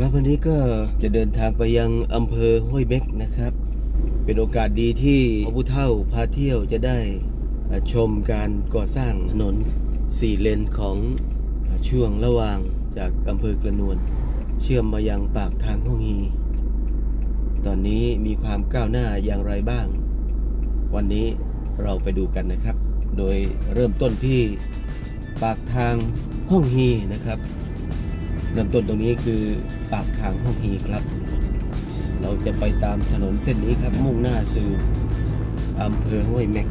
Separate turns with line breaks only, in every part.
ครับวันนี้ก็จะเดินทางไปยังอำเภอห้วยเม็กนะครับ เป็นโอกาสดีที่พผู้เฒ่าพาเที่ยวจะได้ชมการก่อสร้างถนนสี่เลนของช่วงระหว่างจากอำเภอกระนวน เชื่อมมายังปากทางห้องฮี ตอนนี้มีความก้าวหน้าอย่างไรบ้าง วันนี้เราไปดูกันนะครับ โดยเริ่มต้นที่ปากทางห้องฮีนะครับ เริ่มต้นตรงนี้คือปากทางห้องฮีครับ เราจะไปตามถนนเส้นนี้ครับ มุ่งหน้าสู่อำเภอห้วยเม็ก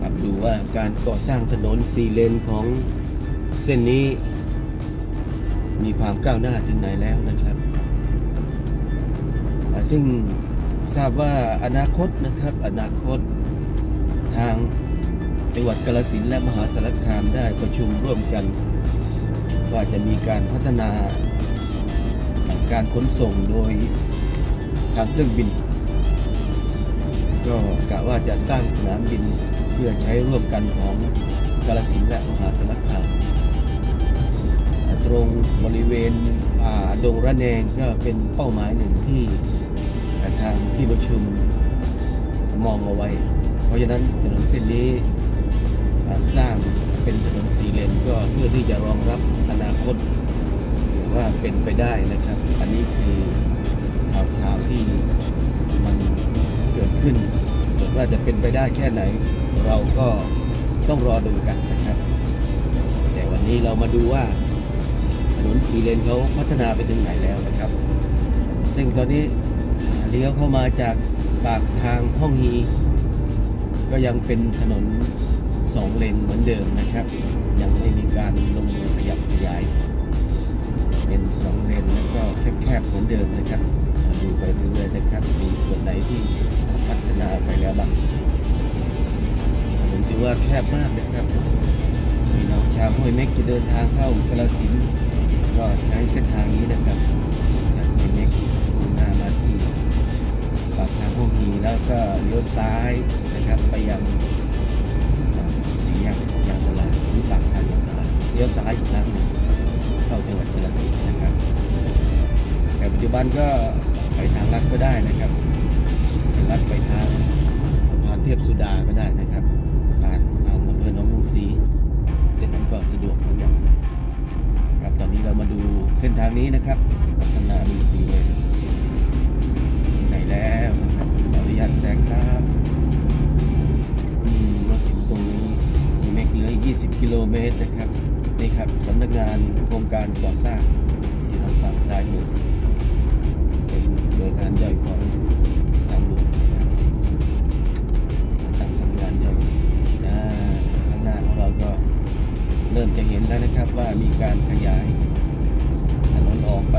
ครับดูว่าการก่อสร้างถนนสี่เลนของเส้นนี้ มีความก้าวหน้าถึงไหนแล้วนะครับซึ่งทราบว่าอนาคตนะครับ อนาคตทางจังหวัดกาฬสินและมหาสารคามได้ประชุมร่วมกัน ว่าจะมีการพัฒนาการขนส่งโดยทางเครื่องบิน ก็กะว่าจะสร้างสนามบินเพื่อใช้ร่วมกันของกาฬสินและมหาสารคามตรงบริเวณดงระแนงก็เป็นเป้าหมายหนึ่งที่ทางที่ประชุมมองเอาไว้ เพราะฉะนั้นถนนเส้นนี้สร้างเป็นถนนสีเลนก็เพื่อที่จะรองรับ นาคตว่าเป็นไปได้นะครับ อันนี้คือข่าวข่าวที่มันเกิดขึ้นส่วนว่าจะเป็นไปได้แค่ไหน เราก็ต้องรอดูกันนะครับ แต่วันนี้เรามาดูว่าถนนสีเลนเขาพัฒนาไปถึงไหนแล้วนะครับ ซึ่งตอนนี้เลี้ยวเข้ามาจากปากทางห้องฮีก็ยังเป็นถนนสองเลนเหมือนเดิมนะครับ ยังไม่มีการลง ยายเป็นสองเลนแล้วก็แคบๆเหมือนเดิมนะครับมาดูไปเรื่อยๆนะครับมีส่วนไหนที่พัฒนาไปแล้วบ้างผมถือว่าแคบมากนะครับพี่น้องชาวห้วยเม็กจะเดินทางเข้ากระสินก็ใช้เส้นทางนี้นะครับจากห้วยเม็กมุ่งหน้ามาที่ปากทางห้องฮีแล้วก็เลี้ยวซ้ายนะครับไปยังสี่แยกยางตลาดหรือปากทางยางตลาดเลี้ยวซ้ายอีกครั้งหนึ่ง บันก็ไปทางลัดก็ได้นะครับทางลัดไปทางสะพานเทียบสุดาก็ได้นะครับผ่านทางอำเภอหนองกรุงศรีเส้นนั้นก็สะดวกเหมือนกันครับตอนนี้เรามาดูเส้นทางนี้นะครับพัฒนาดีซีเลยไหนแล้วนะครับขออนุญาตแซงครับอืมมาถึงตรงนี้มีเมกเหลืออีก20 กิโลเมตรนะครับนี่ครับสำนักงานโครงการก่อสร้างอยู่ทางฝั่งซ้ายมือเหน่วย งานย่อยของทางหลวงนตั้งสำนักงานย่อยอยู่อ่าข้างหน้าของเราก็เริ่มจะเห็นแล้วนะครับว่ามีการขยายถนนออกไป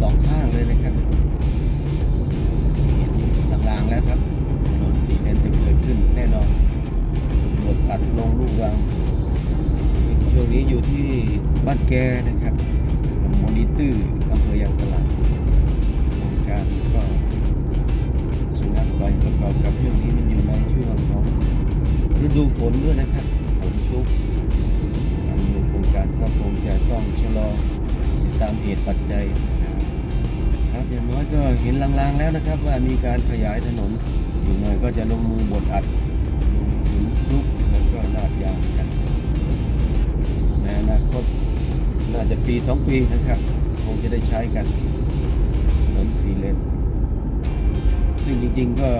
สองข้างเลยนะครับเห็นลางๆแล้วครับถนนสีเลนจะเกิดขึ้นแน่นอนบดอัดลงลูกรังซึ่งช่วงนี้อยู่ที่บ้านแกนะครับมอนิตื้ออำเภอยางตลาด ไปประกอบกับช่วงนี้มันอยู่ในช่วงของฤดูฝนด้วยนะครับ ฝนชุกการโครงการก็คงจะต้องชะลอตามเหตุปัจจัยนะครับอย่างน้อยก็เห็นลางๆแล้วนะครับ ว่ามีการขยายถนนอีกหน่อยก็จะลงมือบดอัดลงหินคลุกแล้วก็ลาดยางกันในอนาคตน่าจะปีสองปีนะครับ คงจะได้ใช้กันถนนสี่เลน ซึ่งจริง ๆ ก็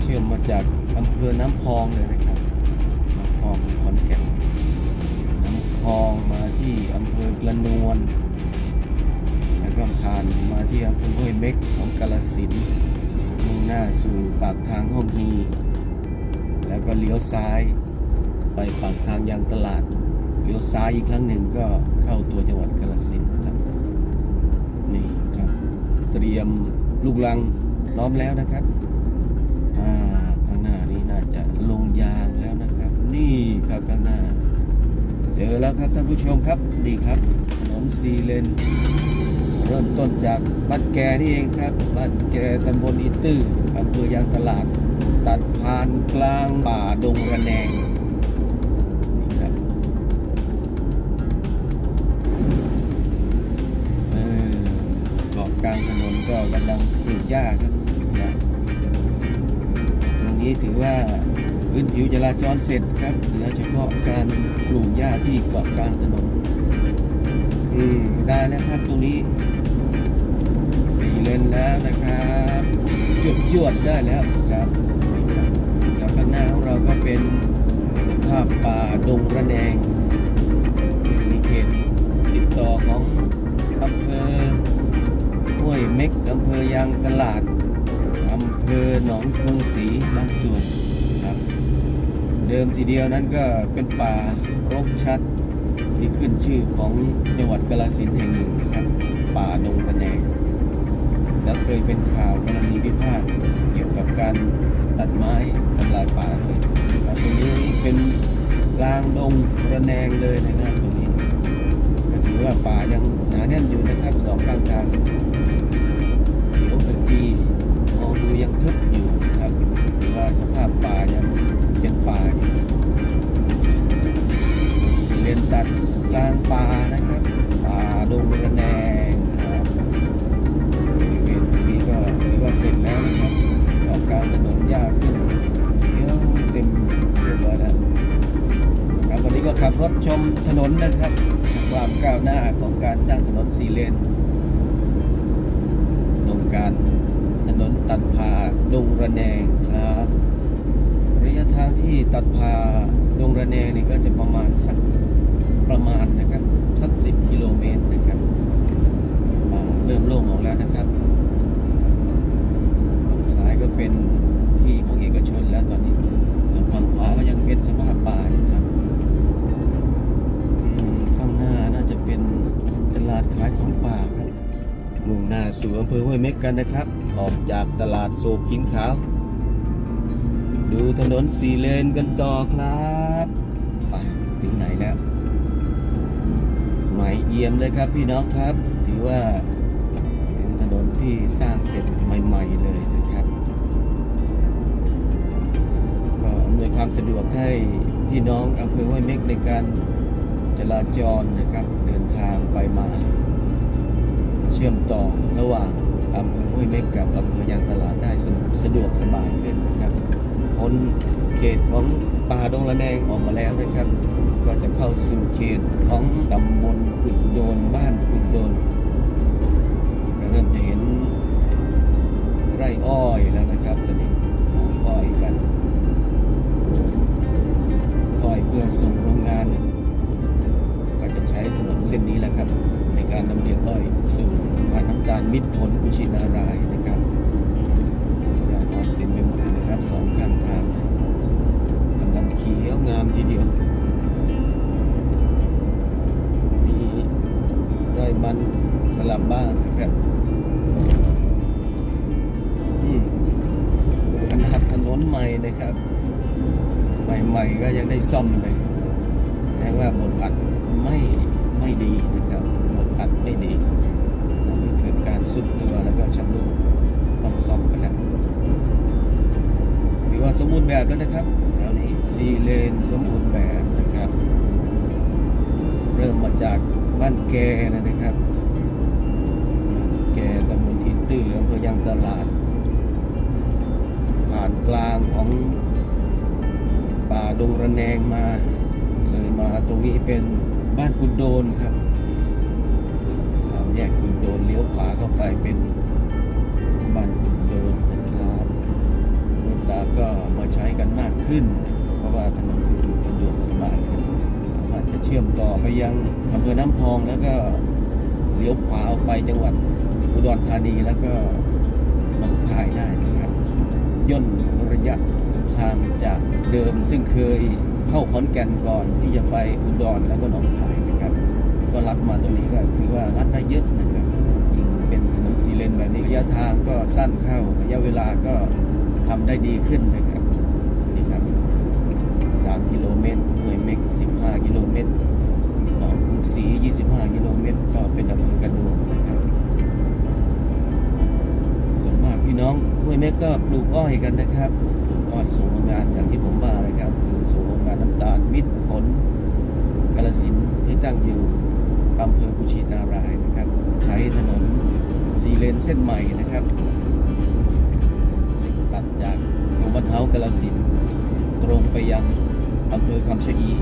เชื่อมมาจากอำเภอน้ำพองเลยนะครับน้ำพองขอนแก่นน้ำพองมาที่อำเภอกระนวลแล้วก็ผ่านมาที่อำเภอห้วยเม็กของกาลสินมุ่งหน้าสู่ปากทางห้องฮีแล้วก็เลี้ยวซ้ายไปปากทางยางตลาดเลี้ยวซ้ายอีกครั้งหนึ่งก็เข้าตัวจังหวัดกาลสินนะครับนี่ครับ เตรียมลูกลังพร้อมแล้วนะครับข้างหน้านี้น่าจะลงยางแล้วนะครับ นี่ครับข้างหน้า เจอแล้วครับท่านผู้ชมครับนี่ครับถนนซีเลน เริ่มต้นจากบ้านแกนี่เองครับบ้านแกตำบลอีตื้ออำเภอยางตลาด ตัดผ่านกลางป่าดงระแนง กลางถนนก็กำลังปลูกหญ้าครับหญ้าตรงนี้ถือว่าพื้นผิวจราจรเสร็จครับเหลือเฉพาะการปลูกหญ้าที่เกาะกลางถนน อืมได้แล้วครับตรงนี้สี่เลนแล้วนะครับจุดจวดได้แล้วครับแล้วข้างหน้าของเราก็เป็นภาพป่าดงระแนงซึ่งมีเขตติดต่อของอำเภอ ห้วยเม็กอำเภอยางตลาดอำเภอหนองกรุงศรีบางส่วนครับ เดิมทีเดียวนั้นก็เป็นป่ารกชัดที่ขึ้นชื่อของจังหวัดกาฬสินธุ์แห่งหนึ่งครับ ป่าดงระแนงแล้วเคยเป็นข่าวกรณีพิพาทเกี่ยวกับการตัดไม้ทำลายป่าเลยแล้วตรงนี้เป็นกลางดงระแนงเลยนะครับตรงนี้ก็ถือว่าป่ายังหนาแน่นอยู่นะครับสองข้างทาง นนนะครับ ความก้าวหน้าของการสร้างถนนสี่เลนโครงการถนนตัดผ่าดงระแนงครับ ระยะทางที่ตัดพาดงระแนงนี่ก็จะประมาณสักประมาณนะครับ สักสิบกิโลเมตรนะครับเริ่มโล่งออกแล้วนะครับฝั่งซ้ายก็เป็นที่ของเอกชนแล้วตอนนี้ส่วนฝั่งขวาก็ยังเป็นสภาพป่าอยู่ครับอืมข้างหน้าน่าจะเป็นตลาดขายของป่าครับมุ่งหน้า สู่อำเภอห้วยเม็กกันนะครับ ออกจากตลาดโศกหินขาว ดูถนนสี่เลนกันต่อครับไปถึงไหนแล้วหมายเอี่ยมเลยครับพี่น้องครับ ถือว่าเป็นถนนที่สร้างเสร็จใหม่ ๆ เลยนะครับ ก็อำนวยความสะดวกให้พี่น้องอำเภอห้วยเม็กในการจราจรนะครับ เดินทางไปมา เชื่อมต่อระหว่างอำเภอห้วยเม็กกับอำเภอยางตลาดได้สะสะดวกสบายขึ้นนะครับพ้นเขตของป่าดงละแนงออกมาแล้วนะครับ ก็จะเข้าสู่เขตของตำบลกุดโดนบ้านกุดโดนเริ่มจะเห็นไร่อ้อยแล้วนะครับตอนนี้ปลูกอ้อยกันอ้อยเพื่อส่งโรงงาน ก็จะใช้ถนนเส้นนี้แหละครับ การนำเลียงอ้อยสู่โรงงานน้ำตาลมิตรผลกุชินารายนะครับรายอ้อยเต็มไปหมดเลยนะครับสองข้างทางลยกำลังเขียวงามทีเดียวมีไร่มันสลับบ้างนะครับอืมขนาดถนนใหม่นะครับ ใหม่ๆก็ยังได้ซ่อมเลยแปลว่าบทอัดไม่ไม่ดีนะครับ มบูรณ์แบบแล้วนะครับแถวนี้ซีเลนสมบูรณ์แบบนะครับ เริ่มมาจากบ้านแกนะครับ แกตำบลอินตื้ออำเภอยางตลาด ผ่านกลางของป่าดงระแนงมา เลยมาตรงนี้เป็นบ้านกุดโดนครับสามแยกกุดโดนเลี้ยวขวาเข้าไปเป็นบ้านกุดโดนนะาก็มาใช้กันมากขึ้น เพราะว่าถนนสะดวกสบายขึ้นสามารถจะเชื่อมต่อไปยังอำเภอน้ำพองแล้วก็เลี้ยวขวาออกไปจังหวัดอุดรธานีแล้วก็หนองคายได้นะครับย่นระยะทางจากเดิมซึ่งเคยเข้าขอนแก่นก่อนที่จะไปอุดรแล้วก็หนองคายนะครับ ก็ลัดมาตรงนี้ก็ถือว่าลัดได้เยอะนะครับ เป็นถนนสีเลนแบบนี้ระยะทางก็สั้นเข้าระยะเวลาก็ ทำได้ดีขึ้นนะครับนี่ครับ 3 กิโลเมตรห้วยเมก 15 กิโลเมตรหนองกรุงศรี25 กิโลเมตร ก็เป็นอำเภอกระนวลนะครับส่วนมากพี่น้องห้วยเมกก็ปลูกอ้อยกันนะครับปลูกอ้อยส่งโรงงานอย่างที่ผมว่านะครับ คือส่งโรงงานน้ำตาลมิตรผลกาลสินที่ตั้งอยู่อำเภอกุชินารายนะครับ ใช้ถนนสีเลนเส้นใหม่นะครับ เฮากาลสินตรงไปยังอำเภอคำชะอี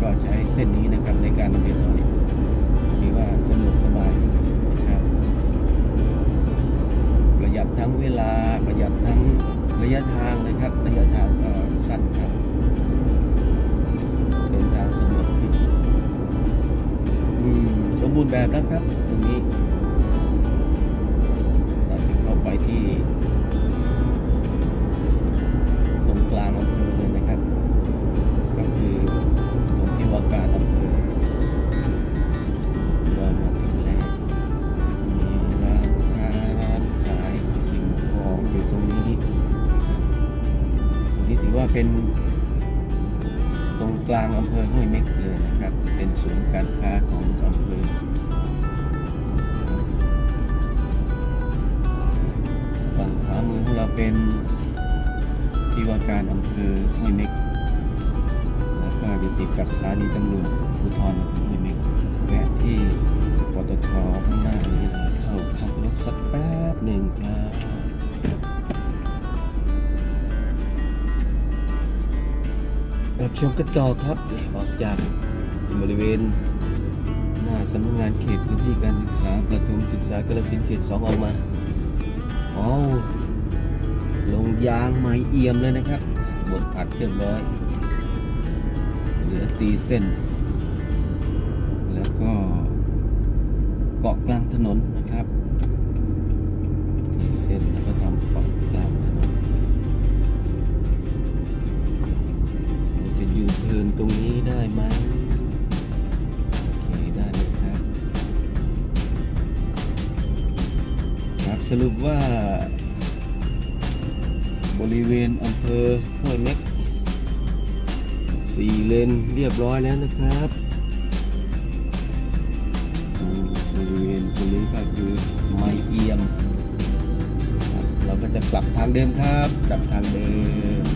ก็ใช้เส้นนี้นะครับในการดำเนินหน่อยถือว่าสะดวกสบายนะครับ ประหยัดทั้งเวลาประหยัดทั้งระยะทางนะครับระยะทางก็สั้นครับเดินทางสะดวกขึ้นอืมสมบูรณ์แบบแล้วครับตรงนี้เราจะเข้าไปที่ ตรงกลางอำเภอห้วยเม็กเลยนะครับ เป็นศูนย์การค้าของอำเภอฝั่งขวามือของเราเป็นที่ว่าการอำเภอห้วยเม็กแล้วก็อยู่ติดกับสถานีตำรวจภูธรอำเภอห้วยเม็กแวะที่ปตทข้างหน้า รับชมกันต่อครับออกจากบริเวณหน้าสำนักงานเขตพื้นที่การศึกษาประถมศึกษากระสินเขตสองออกมาอ๋อลงยางไม้เอี่ยมเลยนะครับบดผัดเรียบร้อยเหลือตีเส้น แล้วก็เกาะกลางถนนนะครับตีเส้นแล้วก็ จะยูเทินตรงนี้ได้ไหมโอเคได้เลยครับ ครับสรุปว่า บริเวณอำเภอห้วยเม็กสี่เลนเรียบร้อยแล้วนะครับบริเวณตรงนี้ก็คือไมเอียมเราก็จะกลับทางเดิมครับ กลับทางเดิม